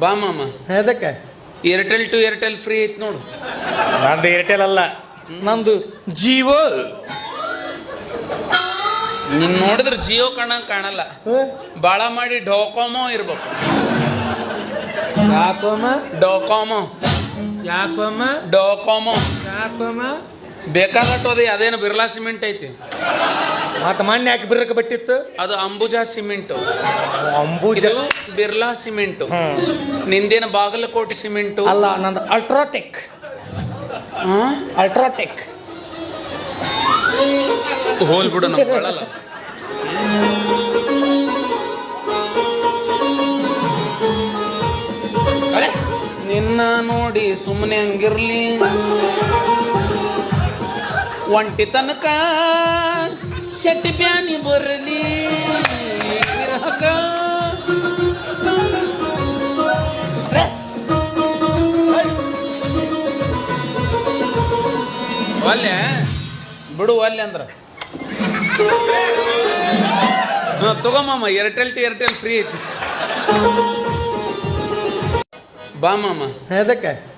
ಬಾ ಮಾಮ. ಅದಕ್ಕೆ ಏರ್ಟೆಲ್ ಟು ಏರ್ಟೆಲ್ ಫ್ರೀ ಐತ್ ನೋಡು. ನಂದು ಏರ್ಟೆಲ್ ಅಲ್ಲ. ನಂದು ಜಿಯೋ ನೀನ್ ನೋಡಿದ್ರೆ ಜಿಯೋ ಕಾಣಂಗ ಕಾಣಲ್ಲ. ಬಾಳ ಮಾಡಿ ಡೋಕೋಮೋ ಇರ್ಬೇಕು. ಯಾಕೋಮ ಡೋಕೋಮೋ ಯಾಕೋಮ ಡೋಕೋಮೋ ಯಾಕೋಮ ಬೇಕಾದಟ್ಟೋದೆ ಅದೇನು ಬಿರ್ಲಾ ಸಿಮೆಂಟ್ ಐತಿ. ಮತ್ತ ಮಣ್ಣು ಯಾಕೆ ಬಿರ್ರಕ್ಕೆ ಬಿಟ್ಟಿತ್ತು? ಅದು ಅಂಬುಜಾ ಸಿಮೆಂಟ್. ಅಂಬುಜ ಇದು ಬಿರ್ಲಾ ಸಿಮೆಂಟ್. ನಿಂದೇನ ಬಾಗಲಕೋಟೆ ಸಿಮೆಂಟ್? ಅಲ್ಲ ನಂದು ಅಲ್ಟ್ರಾಟೆಕ್? ಅಲ್ಟ್ರಾಟೆಕ್. ಹೋಲ್ ಬಿಡು ನಮ್ಗೆ ಬಳಲ್ಲ. ಅರೆ, ನಿನ್ನ ನೋಡಿ ಸುಮ್ಮನೆ ಹಂಗಿರ್ಲಿ. ಒಂಟಿ ತನಕ ಶೆಟ್ಟಿ ಬ್ಯಾನಿ ಬರಲಿ. ಒಲ್ಲೆ. ಬಿಡು ಒಲ್ಲೆ ಅಂದ್ರ. ಹಾ, ತಗೋ ಏರ್ಟೆಲ್ ಟು ಏರ್ಟೆಲ್ ಫ್ರೀ ಐತಿ. ಬಾ ಮಾಮ. ಅದಕ್ಕೆ